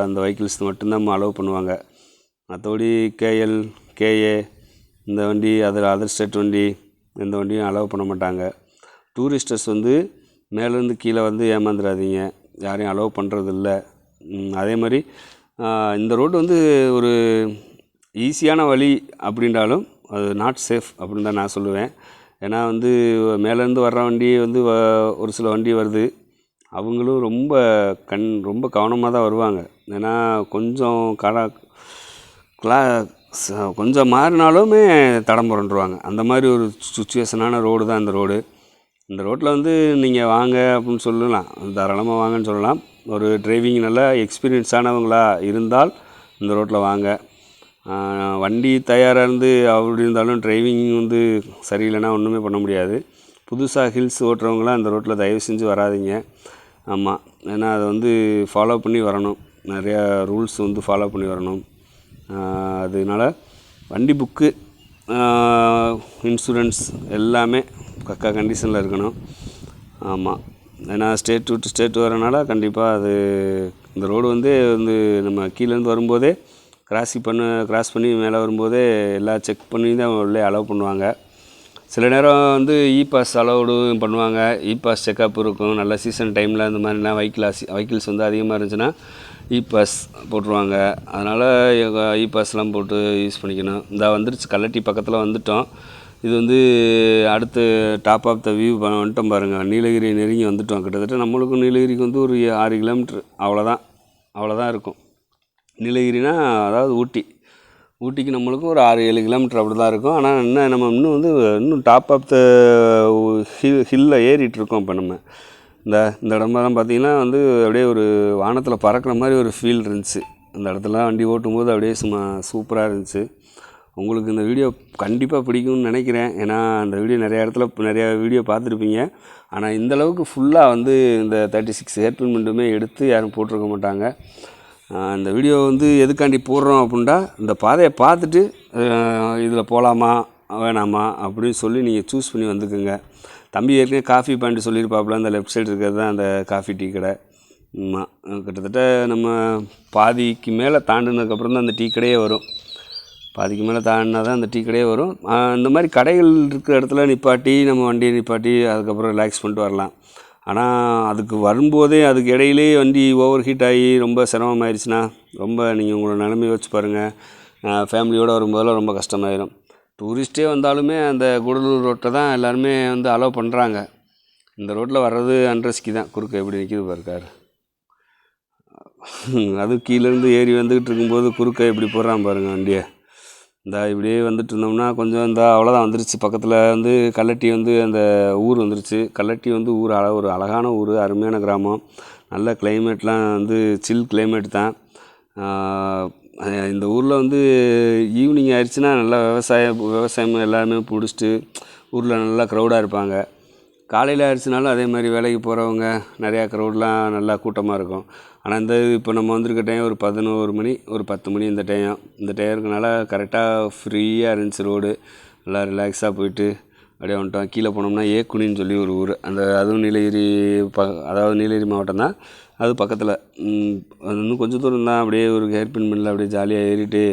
அந்த வெஹிக்கிள்ஸ் மட்டும்தான் அலோவ் பண்ணுவாங்க. மற்றபடி கேஎல் கேஏ இந்த வண்டி அதர் அதர் ஸ்டேட் வண்டி எந்த வண்டியும் அலோவ் பண்ண மாட்டாங்க. டூரிஸ்டர்ஸ் வந்து மேலேருந்து கீழே வந்து ஏமாந்துடாதீங்க யாரையும் அலோவ் பண்ணுறதில்ல அதே மாதிரி இந்த ரோடு வந்து ஒரு ஈஸியான வழி அப்படின்றாலும் அது நாட் சேஃப் அப்படின்னு தான் நான் சொல்லுவேன். ஏன்னா வந்து மேலேருந்து வர்ற வண்டி வந்து ஒரு சில வண்டி வருது. அவங்களும் ரொம்ப கண் ரொம்ப கவனமாக தான் வருவாங்க. ஏன்னா கொஞ்சம் கடா கிளா கொஞ்சம் மாறினாலுமே தடம் புரண்டுருவாங்க. அந்த மாதிரி ஒரு சுச்சுவேஷனான ரோடு தான் இந்த ரோடு இந்த ரோட்டில் வந்து நீங்கள் வாங்க அப்படின்னு சொல்லலாம். தாராளமாக வாங்கன்னு சொல்லலாம். ஒரு டிரைவிங் நல்லா எக்ஸ்பீரியன்ஸானவங்களா இருந்தால் இந்த ரோட்டில் வாங்க. வண்டி தயாராக இருந்து அப்படி இருந்தாலும் டிரைவிங் வந்து சரியில்லைன்னா ஒன்றுமே பண்ண முடியாது. புதுசாக ஹில்ஸ் ஓட்டுறவங்களாம் அந்த ரோட்டில் தயவு செஞ்சு வராதீங்க. ஆமாம் ஏன்னா அதை வந்து ஃபாலோ பண்ணி வரணும். நிறையா ரூல்ஸ் வந்து ஃபாலோ பண்ணி வரணும். அதனால வண்டி புக்கு இன்சூரன்ஸ் எல்லாமே பக்கா கண்டிஷனில் இருக்கணும். ஆமாம் ஏன்னா ஸ்டேட் விட்டு ஸ்டேட் வரனால கண்டிப்பாக அது இந்த ரோடு வந்து வந்து நம்ம கீழேருந்து வரும்போதே கிராஸி பண்ண கிராஸ் பண்ணி மேலே வரும்போதே எல்லாம் செக் பண்ணி தான் உள்ளே அலோவ் பண்ணுவாங்க. சில நேரம் வந்து இ பாஸ் அலோடு பண்ணுவாங்க. இ பாஸ் செக்கப் இருக்கும். நல்ல சீசன் டைமில் இந்த மாதிரிலாம் வெஹிக்கிள் வெஹிக்கிள்ஸ் வந்து அதிகமாக இருந்துச்சுன்னா இ பாஸ் போட்டுருவாங்க. அதனால் இ பாஸ்லாம் போட்டு யூஸ் பண்ணிக்கணும். இந்த வந்துருச்சு. கல்லட்டி பக்கத்தில் வந்துட்டோம். இது வந்து அடுத்து டாப் ஆஃப் த வியூ வந்துட்டோம் பாருங்கள் நீலகிரி நெருங்கி வந்துட்டோம். கிட்டத்தட்ட நம்மளுக்கும் நீலகிரிக்கு வந்து ஒரு ஆறு கிலோமீட்ரு அவ்வளோதான். அவ்வளோதான் இருக்கும். நீலகிரினா அதாவது ஊட்டி. ஊட்டிக்கு நம்மளுக்கும் ஒரு ஆறு ஏழு கிலோமீட்டர் அப்படி தான் இருக்கும். ஆனால் என்ன நம்ம இன்னும் வந்து இன்னும் டாப் ஆஃப் த ஹில் ஹில்லில் ஏறிட்டுருக்கோம் இப்போ நம்ம. இந்த இந்த இடமெல்லாம் பார்த்தீங்கன்னா வந்து அப்படியே ஒரு வானத்தில் பறக்கிற மாதிரி ஒரு ஃபீல் இருந்துச்சு. அந்த இடத்துல வண்டி ஓட்டும்போது அப்படியே சும்மா சூப்பராக இருந்துச்சு. உங்களுக்கு இந்த வீடியோ கண்டிப்பாக பிடிக்கும்னு நினைக்கிறேன். ஏன்னா அந்த வீடியோ நிறையா இடத்துல நிறையா வீடியோ பார்த்துருப்பீங்க. ஆனால் இந்த அளவுக்கு ஃபுல்லாக வந்து இந்த தேர்ட்டி சிக்ஸ் ஏர்பின்மெண்ட்டுமே எடுத்து யாரும் போட்டிருக்க மாட்டாங்க. இந்த வீடியோ வந்து எதுக்காண்டி போடுறோம் அப்படின்டா இந்த பாதையை பார்த்துட்டு இதில் போகலாமா வேணாமா அப்படின்னு சொல்லி நீங்கள் சூஸ் பண்ணி வந்துக்குங்க. தம்பி ஏற்கனவே காஃபி பாயிண்ட் சொல்லியிருப்பாப்புல அந்த லெஃப்ட் சைடு இருக்கிறது தான் அந்த காஃபி டீ கடை. ஆமாம் கிட்டத்தட்ட நம்ம பாதிக்கு மேலே தாண்டினதுக்கப்புறம் தான் அந்த டீ கடையே வரும். பாதிக்கு மேலே தாண்டினா தான் அந்த டீ கடையே வரும். இந்த மாதிரி கடைகள் இருக்கிற இடத்துல நிப்பாட்டி நம்ம வண்டியை நிப்பாட்டி அதுக்கப்புறம் ரிலாக்ஸ் பண்ணிட்டு வரலாம். ஆனால் அதுக்கு வரும்போதே அதுக்கு இடையிலே வண்டி ஓவர் ஹீட் ஆகி ரொம்ப சிரமமாயிருச்சுன்னா ரொம்ப நீங்கள் உங்களோட நிலைமை வச்சு பாருங்கள் ஃபேமிலியோடு வரும்போதெல்லாம் ரொம்ப கஷ்டமாயிடும் டூரிஸ்ட்டே வந்தாலுமே அந்த கூடலூர் ரோட்டை தான் எல்லாருமே வந்து அலோவ் பண்ணுறாங்க இந்த ரோட்டில் வர்றது அன்ரஸ்கி தான். குறுக்க எப்படி நிற்கிது பாரு கார். கீழேருந்து ஏறி வந்துக்கிட்டு இருக்கும்போது குறுக்க எப்படி போடுறான் பாருங்கள் வண்டியை. இந்த இப்படியே வந்துட்டு இருந்தோம்னா கொஞ்சம் இந்த அவ்வளோதான் வந்துருச்சு. பக்கத்தில் வந்து கல்லட்டி வந்து அந்த ஊர் வந்துருச்சு. கல்லட்டி வந்து ஊர் அழ ஒரு அழகான ஊர் அருமையான கிராமம். நல்ல கிளைமேட்லாம் வந்து சில் கிளைமேட் தான். இந்த ஊரில் வந்து ஈவினிங் ஆயிடுச்சுன்னா நல்லா விவசாயம் விவசாயம் எல்லாருமே பிடிச்சிட்டு ஊரில் நல்லா க்ரௌடாக இருப்பாங்க. காலையில் ஆயிடுச்சுனாலும் அதே மாதிரி வேலைக்கு போகிறவங்க நிறையா க்ரௌட்லாம் நல்லா கூட்டமாக இருக்கும். ஆனால் இந்த இப்போ நம்ம வந்திருக்க டைம் ஒரு பதினோரு மணி ஒரு பத்து மணி இந்த டைம் இந்த டைம் இருக்கனால கரெக்டாக ஃப்ரீயாக இருந்துச்சு ரோடு நல்லா ரிலாக்ஸாக போயிட்டு அப்படியே வந்துட்டோம். கீழே போனோம்னா ஏக்குனின்னு சொல்லி ஒரு ஊர். அந்த அதுவும் நீலகிரி ப அதாவது நீலகிரி மாவட்டம் தான். அது பக்கத்தில். அது இன்னும் கொஞ்சம் தூரம் தான். அப்படியே ஒரு ஹேர்பின் மில்லில் அப்படியே ஜாலியாக ஏறிட்டு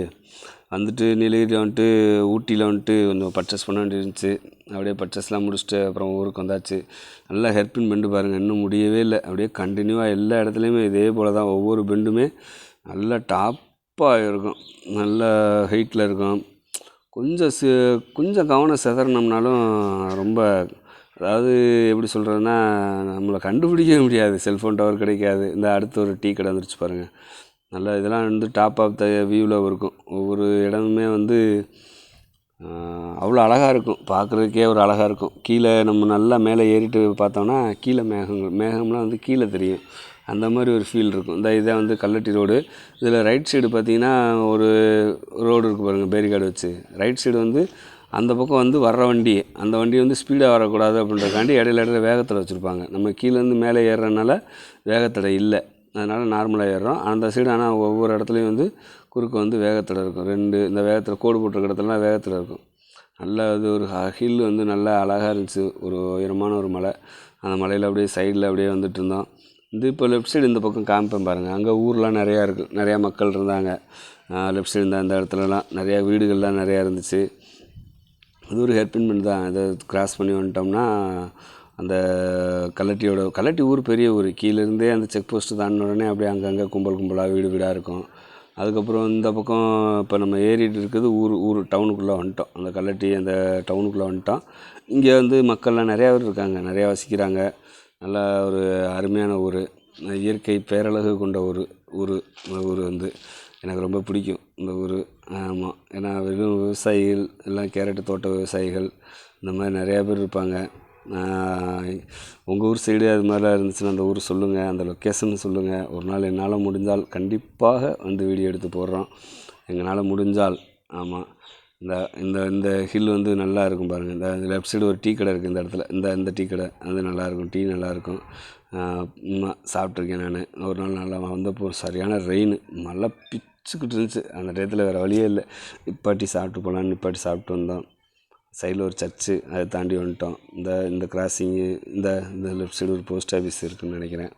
வந்துட்டு நீலகிரியில் வந்துட்டு ஊட்டியில் வந்துட்டு கொஞ்சம் பர்ச்சேஸ் பண்ண வேண்டி இருந்துச்சு. அப்படியே பர்ச்சேஸ்லாம் முடிச்சுட்டு அப்புறம் ஊருக்கு வந்தாச்சு. நல்லா ஹெர்பின் பெண்டு பாருங்கள் இன்னும் முடியவே இல்லை. அப்படியே கண்டினியூவாக எல்லா இடத்துலையுமே இதே போல் தான். ஒவ்வொரு பெண்டுமே நல்லா டாப்பாக இருக்கும். நல்ல ஹைட்டில் இருக்கும். கொஞ்சம் சி கொஞ்சம் கவனம் செதறினோம்னாலும் ரொம்ப அதாவது எப்படி சொல்கிறதுனா நம்மளை கண்டுபிடிக்கவே முடியாது. செல்ஃபோன் டவர் கிடைக்காது. இந்த அடுத்து ஒரு டீ கடை வந்துருச்சு பாருங்கள் நல்லா இதெல்லாம் வந்து டாப் ஆஃப் த வியூவில் இருக்கும். ஒவ்வொரு இடமுமே வந்து அவ்வளோ அழகாக இருக்கும். பார்க்குறதுக்கே ஒரு அழகாக இருக்கும். கீழே நம்ம நல்லா மேலே ஏறிட்டு பார்த்தோம்னா கீழே மேகங்கள் மேகம்லாம் வந்து கீழே தெரியும். அந்த மாதிரி ஒரு ஃபீல் இருக்கும். இந்த இதே வந்து கல்லட்டி ரோடு இதில் ரைட் சைடு பார்த்தீங்கன்னா ஒரு ரோடு இருக்குது பாருங்கள் பேரிகார்டு வச்சு. ரைட் சைடு வந்து அந்த பக்கம் வந்து வர்ற வண்டி. அந்த வண்டி வந்து ஸ்பீடாக வரக்கூடாது அப்படின்றக்காண்டி இடையில இடையில வேகத்தில் வச்சுருப்பாங்க. நம்ம கீழேருந்து மேலே ஏறுறதுனால வேகத்தடை இல்லை. அதனால் நார்மலாக ஏறுறோம். அந்த சைடு ஆனால் ஒவ்வொரு இடத்துலையும் வந்து குறுக்கு வந்து வேகத்தில் இருக்கும். ரெண்டு இந்த வேகத்தில் கோடு போட்டிருக்க இடத்துலலாம் வேகத்தில் இருக்கும். நல்ல அது ஒரு ஹில் வந்து நல்லா அழகாக இருந்துச்சு. ஒரு உயரமான ஒரு மலை. அந்த மலையில் அப்படியே சைடில் அப்படியே வந்துட்டு இருந்தோம். இது இப்போ லெஃப்ட் சைடு இந்த பக்கம் காமிப்பேன் பாருங்கள் அங்கே ஊர்லாம் நிறையா இருக்குது நிறையா மக்கள் இருந்தாங்க. லெஃப்ட் சைடு இருந்த அந்த இடத்துலலாம் நிறையா வீடுகள்லாம் நிறையா இருந்துச்சு. அது ஒரு ஹெர்பின்மெண்ட் தான். இதை கிராஸ் பண்ணி வந்துட்டோம்னா அந்த கல்லட்டியோட கல்லட்டி ஊர் பெரிய ஊர். கீழேருந்தே அந்த செக் போஸ்ட்டு தாண்டின உடனே அப்படியே அங்கங்கே கும்பல் கும்பலாக வீடு வீடாக இருக்கும். அதுக்கப்புறம் இந்த பக்கம் இப்போ நம்ம ஏறிட்டு இருக்கிறது ஊர் ஊர் டவுனுக்குள்ளே வந்துட்டோம். அந்த கல்லட்டி அந்த டவுனுக்குள்ளே வந்துட்டோம். இங்கே வந்து மக்கள்லாம் நிறையா பேர் இருக்காங்க. நிறையா வசிக்கிறாங்க. நல்லா ஒரு அருமையான ஊர். இயற்கை பேரழகு கொண்ட ஒரு ஊர். ஊர் வந்து எனக்கு ரொம்ப பிடிக்கும். இந்த ஊர். ஆமாம் ஏன்னா வெறும் விவசாயிகள் எல்லாம் கேரட்டு தோட்ட விவசாயிகள் இந்த மாதிரி நிறையா பேர் இருப்பாங்க. உங்கள் ஊர் சைடு அது மாதிரிலாம் இருந்துச்சுன்னா அந்த ஊர் சொல்லுங்கள் அந்த லொக்கேஷன் சொல்லுங்கள் ஒரு நாள் என்னால் முடிஞ்சால் கண்டிப்பாக வந்து வீடியோ எடுத்து போடுறோம். எங்களால் முடிஞ்சால் ஆமாம் இந்த இந்த இந்த ஹில் வந்து நல்லா இருக்கும் பாருங்கள் இந்த லெஃப்ட் சைடு ஒரு டீ கடை இருக்குது இந்த இடத்துல. இந்த இந்த டீ கடை அது நல்லாயிருக்கும் டீ நல்லாயிருக்கும் சாப்பிட்ருக்கேன் நான். ஒரு நாள் நல்லா வந்தப்போ சரியான ரெயின் மழை பிச்சுக்கிட்டு இருந்துச்சு. அந்த டயத்தில் வேறு வழியே இல்லை. நிப்பாட்டி சாப்பிட்டு போகலான்னு நிப்பாட்டி சாப்பிட்டு வந்தோம். சைடில் ஒரு சர்ச்சு அதை தாண்டி வந்துட்டோம். இந்த இந்த கிராசிங்கு இந்த இந்த லெஃப்ட் சைடு ஒரு போஸ்ட் ஆஃபீஸ் இருக்குன்னு நினைக்கிறேன்.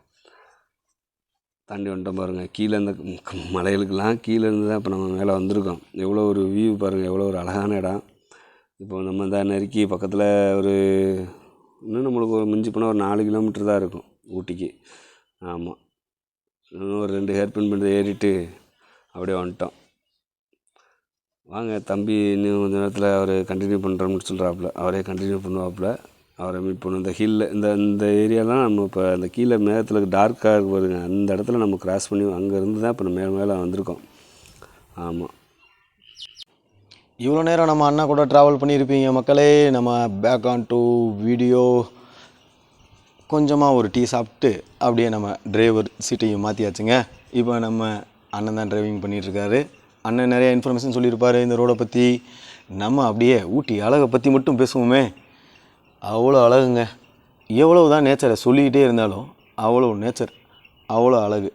தாண்டி வந்துட்டோம் பாருங்கள் கீழே இந்த மலைகளுக்கெல்லாம் கீழே இருந்து தான் இப்போ நம்ம மேலே வந்திருக்கோம். எவ்வளோ ஒரு வியூ பாருங்கள் எவ்வளோ ஒரு அழகான இடம். இப்போ நம்ம இந்த நெருக்கி பக்கத்தில் ஒரு இன்னும் நம்மளுக்கு ஒரு மிஞ்சி போனால் ஒரு நாலு கிலோமீட்டர் தான் இருக்கும் ஊட்டிக்கு. ஆமாம். இன்னும் ஒரு ரெண்டு ஹேர்பின் பண்ணி ஏறிட்டு அப்படியே வந்துட்டோம். வாங்க தம்பி இன்னும் கொஞ்சம் நேரத்தில் அவர் கண்டினியூ பண்ணுறோம்னு சொல்கிறாப்புல அவரே கண்டினியூ பண்ணுவாப்புல. அவரை மீட் பண்ணும் இந்த ஹில்லில் இந்த இந்த ஏரியாலாம் நம்ம இப்போ அந்த கீழே மேகத்தில் டார்க்காக இருக்கு பாருங்க. அந்த இடத்துல நம்ம கிராஸ் பண்ணி அங்கே இருந்து தான் இப்போ நம்ம மேலே மேலே வந்திருக்கோம். ஆமாம் இவ்வளோ நேரம் நம்ம அண்ணா கூட ட்ராவல் பண்ணியிருப்பீங்க. மக்களே நம்ம பேக் ஆன் டு வீடியோ கொஞ்சமாக ஒரு டீ சாப்பிட்டு அப்படியே நம்ம டிரைவர் சீட்டையும் மாற்றியாச்சுங்க இப்போ நம்ம அண்ணன் தான் டிரைவிங் பண்ணிகிட்ருக்காரு அண்ணன் நிறையா இன்ஃபர்மேஷன் சொல்லியிருப்பாரு இந்த ரோடை பற்றி நம்ம அப்படியே ஊட்டி அழகை பற்றி மட்டும் பேசுவோமே. அவ்வளோ அழகுங்க. எவ்வளோ தான் நேச்சரை சொல்லிக்கிட்டே இருந்தாலும் அவ்வளோ நேச்சர் அவ்வளோ அழகு.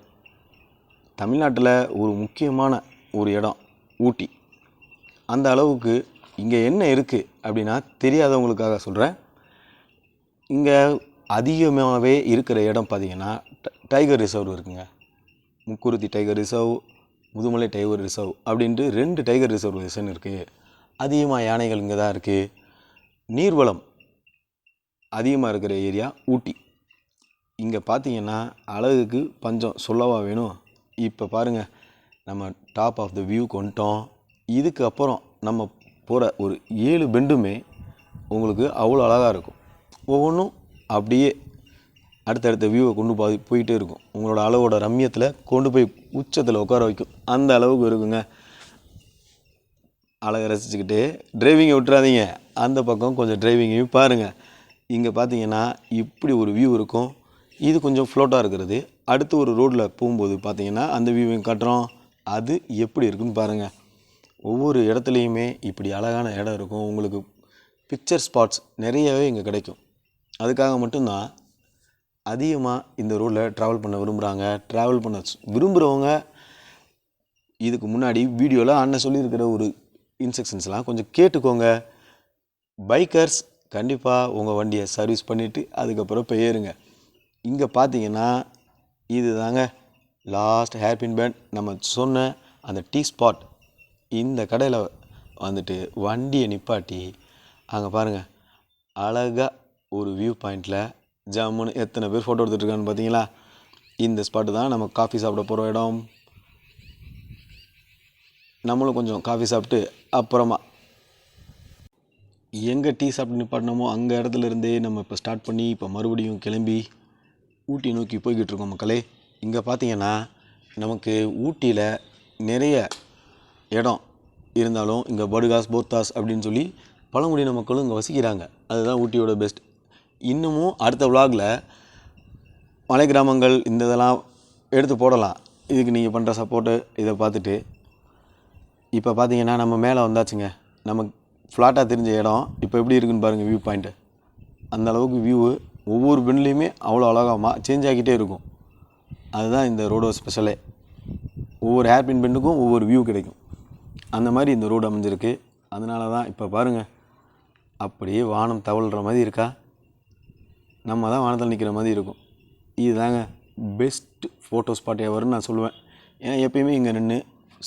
தமிழ்நாட்டில் ஒரு முக்கியமான ஒரு இடம் ஊட்டி. அந்த அளவுக்கு இங்கே என்ன இருக்குது அப்படின்னா தெரியாதவங்களுக்காக சொல்கிறேன் இங்கே அதிகமாகவே இருக்கிற இடம் பார்த்தீங்கன்னா ட- டைகர் ரிசர்வ் இருக்குங்க. Mukurthi tiger reserve Mudumalai tiger reserve அப்படின்ட்டு ரெண்டு டைகர் ரிசர்வேஷன் இருக்குது அதிகமாக யானைகள் இங்கே தான் இருக்குது நீர்வளம் அதிகமாக இருக்கிற ஏரியா ஊட்டி. இங்கே பார்த்தீங்கன்னா அழகுக்கு பஞ்சம் சொல்லவா வேணும்? இப்போ பாருங்கள் நம்ம டாப் ஆஃப் த வியூக்கு வந்துட்டோம் இதுக்கு அப்புறம் நம்ம போகிற ஒரு ஏழு பெண்டுமே உங்களுக்கு அவ்வளோ அழகாக இருக்கும். ஒவ்வொன்றும் அப்படியே அடுத்தடுத்த வியூவை கொண்டு போய் போயிட்டே இருக்கும். உங்களோட அளவோட ரம்யத்தில் கொண்டு போய் உச்சத்தில் உட்கார வைக்கும். அந்த அளவுக்கு இருக்குங்க. அழகை ரசிச்சுக்கிட்டு டிரைவிங்கை விட்டுறாதீங்க. அந்த பக்கம் கொஞ்சம் டிரைவிங்கையும் பாருங்கள் இங்கே பார்த்தீங்கன்னா இப்படி ஒரு வியூ இருக்கும். இது கொஞ்சம் ஃப்ளோட்டாக இருக்கிறது. அடுத்து ஒரு ரோட்டில் போகும்போது பார்த்தீங்கன்னா அந்த வியூவையும் காட்டுறோம். அது எப்படி இருக்குன்னு பாருங்கள் ஒவ்வொரு இடத்துலையுமே இப்படி அழகான இடம் இருக்கும். உங்களுக்கு பிக்சர் ஸ்பாட்ஸ் நிறையவே இங்கே கிடைக்கும். அதுக்காக மட்டும்தான் அதிகமாக இந்த ரோட்டில் ட்ராவல் பண்ண விரும்புகிறாங்க ட்ராவல் பண்ண விரும்புகிறவங்க இதுக்கு முன்னாடி வீடியோவில் அண்ணன் சொல்லியிருக்கிற ஒரு இன்ஸ்ட்ரக்ஷன்ஸ்லாம் கொஞ்சம் கேட்டுக்கோங்க. பைக்கர்ஸ் கண்டிப்பாக உங்கள் வண்டியை சர்வீஸ் பண்ணிவிட்டு அதுக்கப்புறம் இப்போ ஏறுங்க. இங்கே பார்த்தீங்கன்னா இது தாங்க லாஸ்ட் ஹேர்பின் பேண்ட் நம்ம சொன்ன அந்த டீ ஸ்பாட் இந்த கடையில் வந்துட்டு வண்டியை நிப்பாட்டி அங்கே பாருங்கள் அழகாக ஒரு வியூ பாயிண்டில் ஜம்முன்னு எத்தனை பேர் ஃபோட்டோ எடுத்துகிட்டு பார்த்தீங்களா? இந்த ஸ்பாட்டு தான் நம்ம காஃபி சாப்பிட போகிற இடம். நம்மளும் கொஞ்சம் காஃபி சாப்பிட்டு அப்புறமா எங்கே டீ சாப்பிட்டு நிப்பாட்டினமோ அங்கே இடத்துல இருந்தே நம்ம இப்போ ஸ்டார்ட் பண்ணி இப்போ மறுபடியும் கிளம்பி ஊட்டி நோக்கி போய்கிட்டு இருக்கோம் மக்களே. இங்கே பார்த்தீங்கன்னா நமக்கு ஊட்டியில் நிறைய இடம் இருந்தாலும் இங்கே படுகாஸ் போர்த்தாஸ் அப்படின்னு சொல்லி பழங்குடியின மக்களும் இங்கே வசிக்கிறாங்க. அதுதான் ஊட்டியோட பெஸ்ட் இன்னமும் அடுத்த விலாகில் மலை கிராமங்கள் இந்த இதெல்லாம் எடுத்து போடலாம். இதுக்கு நீங்கள் பண்ணுற சப்போர்ட்டு இதை பார்த்துட்டு இப்போ பார்த்தீங்கன்னா நம்ம மேலே வந்தாச்சுங்க. நம்ம ஃப்ளாட்டாக தெரிஞ்ச இடம். இப்போ எப்படி இருக்குன்னு பாருங்கள் வியூ பாயிண்ட்டு அந்த அளவுக்கு வியூவு ஒவ்வொரு பெண்லேயுமே அவ்வளோ அழகாக சேஞ்ச் ஆகிக்கிட்டே இருக்கும். அதுதான் இந்த ரோடோ ஸ்பெஷலே ஒவ்வொரு ஹேர்பின் பெண்டுக்கும் ஒவ்வொரு வியூ கிடைக்கும். அந்த மாதிரி இந்த ரோடு அமைஞ்சிருக்கு. அதனால தான் இப்போ பாருங்கள் அப்படியே வானம் தவழ்கிற மாதிரி இருக்கா? நம்ம தான் வானத்தில் நிற்கிற மாதிரி இருக்கும். இதுதாங்க பெஸ்ட் ஃபோட்டோ ஸ்பாட் எவர்னு நான் சொல்லுவேன். ஏன்னா எப்பயுமே இங்கே நின்று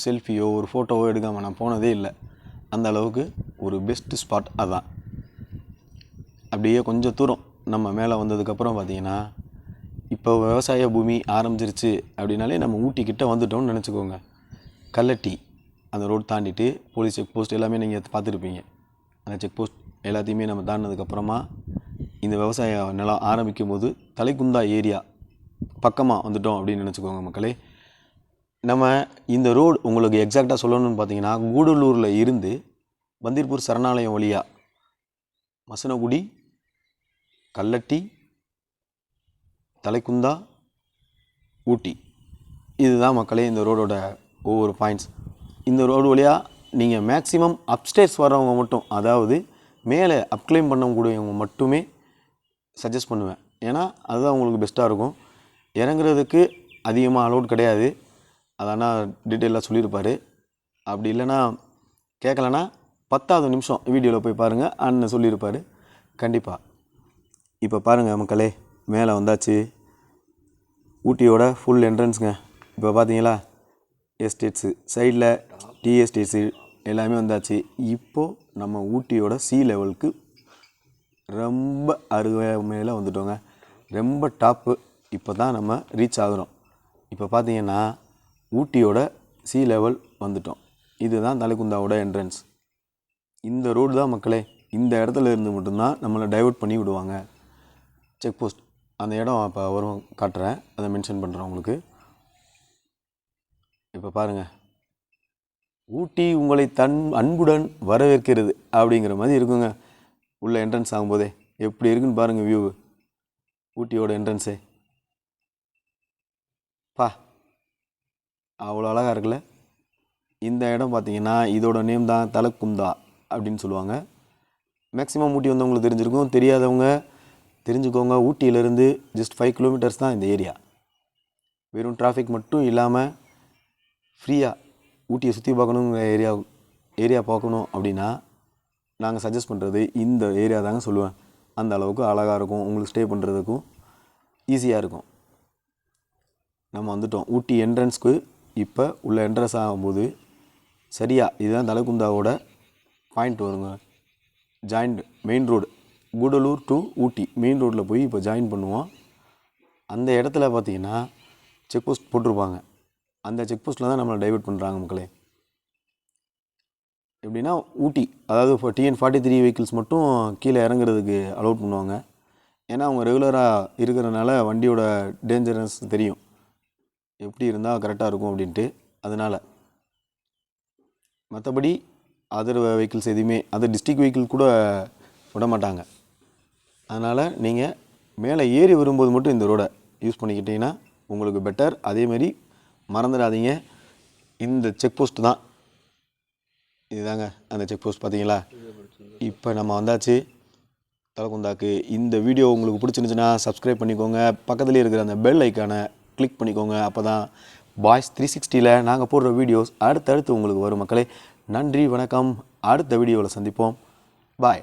செல்ஃபியோ ஒரு ஃபோட்டோவோ எடுக்காமல் நான் போனதே இல்லை. அந்த அளவுக்கு ஒரு பெஸ்ட் ஸ்பாட் அதுதான் அப்படியே கொஞ்சம் தூரம் நம்ம மேலே வந்ததுக்கப்புறம் பார்த்தீங்கன்னா இப்போ விவசாய பூமி ஆரம்பிச்சிருச்சு அப்படின்னாலே நம்ம ஊட்டிக்கிட்ட வந்துட்டோம்னு நினச்சிக்கோங்க. கல்லட்டி அந்த ரோடு தாண்டிட்டு போலீஸ் செக் போஸ்ட் எல்லாமே நீங்கள் பார்த்துருப்பீங்க. அந்த செக் போஸ்ட் எல்லாத்தையுமே நம்ம தாண்டினதுக்கப்புறமா இந்த விவசாய நிலம் ஆரம்பிக்கும் போது தலைக்குந்தா ஏரியா பக்கமாக வந்துட்டோம் அப்படின்னு நினச்சிக்கோங்க மக்களே. நம்ம இந்த ரோடு உங்களுக்கு எக்ஸாக்டாக சொல்லணும்னு பார்த்தீங்கன்னா கூடலூரில் இருந்து பந்திர்பூர் சரணாலயம் வழியாக மசனகுடி கல்லட்டி தலைக்குந்தா ஊட்டி. இதுதான் மக்களே இந்த ரோடோட ஒவ்வொரு பாயிண்ட்ஸ் இந்த ரோடு வழியாக நீங்கள் மேக்ஸிமம் அப்ஸ்டேர்ஸ் வர்றவங்க மட்டும் அதாவது மேலே அப்கிளைம் பண்ணக்கூடியவங்க மட்டுமே சஜஸ்ட் பண்ணுவேன். ஏன்னா அதுதான் உங்களுக்கு பெஸ்ட்டாக இருக்கும். இறங்குறதுக்கு அதிகமாக அலோட் கிடையாது. அதனால் டீட்டெயிலாக சொல்லியிருப்பார். அப்படி இல்லைன்னா கேட்கலன்னா பத்தாவது நிமிஷம் வீடியோவில் போய் பாருங்கள் அண்ணன் சொல்லியிருப்பார். கண்டிப்பாக இப்போ பாருங்கள் மக்களே மேலே வந்தாச்சு. ஊட்டியோட ஃபுல் என்ட்ரன்ஸுங்க இப்போ பார்த்தீங்களா எஸ்டேட்ஸு சைடில் டீ எஸ்டேட்ஸு எல்லாமே வந்தாச்சு. இப்போது நம்ம ஊட்டியோட சி லெவலுக்கு ரொம்ப அருமையில் வந்துட்டோங்க. ரொம்ப டாப்பு இப்போ தான் நம்ம ரீச் ஆகிறோம். இப்போ பார்த்தீங்கன்னா ஊட்டியோட சி லெவல் வந்துட்டோம். இதுதான் தலைக்குந்தாவோட என்ட்ரன்ஸ் இந்த ரோடு தான் மக்களே இந்த இடத்துல இருந்து மட்டும்தான் நம்மளை டைவெர்ட் பண்ணி விடுவாங்க. செக் போஸ்ட் அந்த இடம் இப்போ வரும் காட்டுறேன். அதை மென்ஷன் பண்ணுறேன் உங்களுக்கு. இப்போ பாருங்கள் ஊட்டி உங்களை தன் அன்புடன் வரவேற்கிறது அப்படிங்கிற மாதிரி இருக்குங்க. உள்ளே என்ட்ரன்ஸ் ஆகும்போதே எப்படி இருக்குன்னு பாருங்கள் வியூ ஊட்டியோட என்ட்ரன்ஸே பா. அவ்வளோ அழகாக இருக்குல்ல? இந்த இடம் பார்த்தீங்கன்னா இதோட நேம் தான் தலக்குந்தா அப்படின்னு சொல்லுவாங்க. மேக்ஸிமம் ஊட்டி வந்தவங்களுக்கு தெரிஞ்சிருக்கும். தெரியாதவங்க தெரிஞ்சுக்கோங்க. ஊட்டியிலேருந்து ஜஸ்ட் ஃபைவ் கிலோமீட்டர்ஸ் தான் இந்த ஏரியா வெறும் டிராஃபிக் மட்டும் இல்லாமல் ஃப்ரீயாக ஊட்டியை சுற்றி பார்க்கணுங்கிற ஏரியா ஏரியா பார்க்கணும் அப்படின்னா நாங்கள் சஜஸ்ட் பண்ணுறது இந்த ஏரியா தாங்க சொல்லுவேன். அந்த அளவுக்கு அழகாக இருக்கும். உங்களுக்கு ஸ்டே பண்ணுறதுக்கும் ஈஸியாக இருக்கும். நம்ம வந்துட்டோம். ஊட்டி என்ட்ரன்ஸ்க்கு இப்போ உள்ள என்ட்ரன்ஸ் ஆகும்போது சரியா இதுதான் தலகுந்தாவோட பாயிண்ட் வருங்க. Joint main road Gudalur to Ooty. Main ரோட்டில் போய் இப்போ ஜாயின் பண்ணுவோம். அந்த இடத்துல பார்த்தீங்கன்னா செக் போஸ்ட் போட்டிருப்பாங்க. அந்த செக் போஸ்ட்டில் தான் நம்மளை டைவர்ட் பண்ணுறாங்க மக்களே. எப்படின்னா ஊட்டி அதாவது இப்போ டிஎன் ஃபார்ட்டி த்ரீ வெஹிக்கிள்ஸ் மட்டும் கீழே இறங்குறதுக்கு அலோட் பண்ணுவாங்க. ஏன்னா அவங்க ரெகுலராக இருக்கிறனால வண்டியோட டேஞ்சரஸ் தெரியும். எப்படி இருந்தால் கரெக்டாக இருக்கும் அப்படின்ட்டு. அதனால் மற்றபடி அதர் வெஹிக்கிள்ஸ் எதுவுமே அதர் டிஸ்ட்ரிக்ட் வெஹிக்கிள் கூட விட மாட்டாங்க. அதனால் நீங்கள் மேலே ஏறி வரும்போது மட்டும் இந்த ரோடை யூஸ் பண்ணிக்கிட்டிங்கன்னா உங்களுக்கு பெட்டர் அதேமாரி மறந்துடாதீங்க. இந்த செக் போஸ்ட் தான். இதுதாங்க அந்த செக் போஸ்ட் பார்த்தீங்களா? இப்போ நம்ம வந்தாச்சு. தலைக்குந்தாக்கு இந்த வீடியோ உங்களுக்கு பிடிச்சிருந்துச்சுன்னா சப்ஸ்கிரைப் பண்ணிக்கோங்க. பக்கத்துலேயே இருக்கிற அந்த பெல் ஐக்கானை கிளிக் பண்ணிக்கோங்க. அப்போ தான் பாய்ஸ் த்ரீ சிக்ஸ்டியில் நாங்கள் போடுற வீடியோஸ் அடுத்தடுத்து உங்களுக்கு வரும் மக்களே. நன்றி வணக்கம். அடுத்த வீடியோவில் சந்திப்போம். பாய்